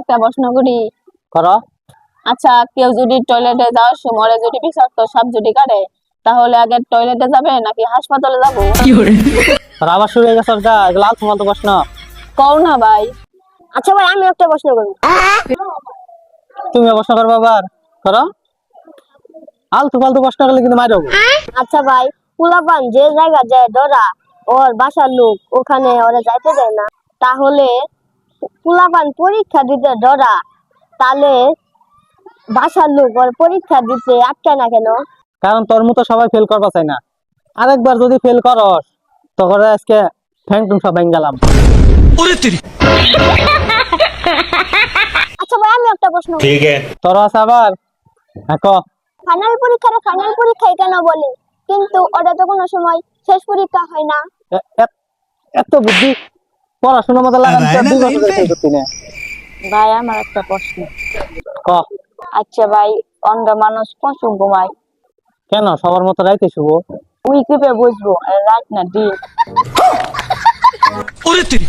একটা প্রশ্ন করি করো। আচ্ছা কেউ যদি টয়লেটে যাওয়ার সময় যদি বিষাক্ত সাপ যদি কাটে তাহলে আগে টয়লেটে যাবে নাকি হাসপাতালে যাব? আর আবার শুরু হয়ে গেছে গা আলতু ফালতু প্রশ্ন। কও না ভাই। আচ্ছা ভাই আমি একটা প্রশ্ন করি। তুমি প্রশ্ন করব আবার। করো। আলতু ফালতু প্রশ্ন করলে কিন্তু মারো আচ্ছা ভাই পোলাপান যে জায়গা যায় ধরা ওর বাসার লোক ওখানে ওরা যাইতে দেয় না। তাহলে পোলাপান পরীক্ষা দিতে ধরা তাহলে বাসার লোক ওর পরীক্ষা দিতে আটকে না কেন? কারণ তোর মতো সবাই ফেল করবা চাই না। আরেকবার যদি ফেল করস তখন আজকে ফ্যাংটুম সবাই গেলাম। আচ্ছা ভাই আমি একটা প্রশ্ন ঠিক আছে। তোর আছে আবার? হ্যাঁ, ক। ফাইনাল পরীক্ষার ফাইনাল পরীক্ষাই কেন বলে? কিন্তু ওটা তো কোনো সময় শেষ পরীক্ষা হয় না। এত বুদ্ধি। পড়াশোনা মতো লাগান দুই বছরের করতে না ভাই আমার একটা প্রশ্ন। ক? আচ্ছা ভাই অন্ধ মানুষ কোন কখন ঘুমায় কেন? সবার মতো রাইতে শুভ? উই কিপে বুঝব রাত না দিন ওরে তুই।